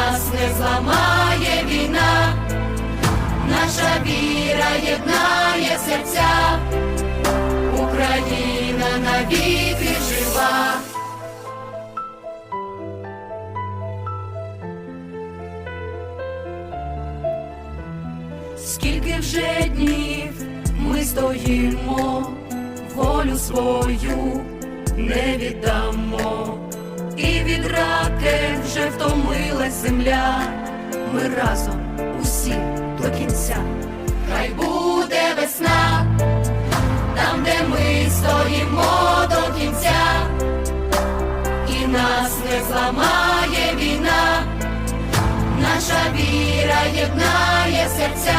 нас не зламає війна, наша віра єднає серця, Україна навіки жива. Скільки вже днів ми стоїмо, волю свою не віддамо, і від ракет вже втому земля. Ми разом усі до кінця. Хай буде весна, там, де ми стоїмо до кінця, і нас не зламає війна, наша віра єднає серця,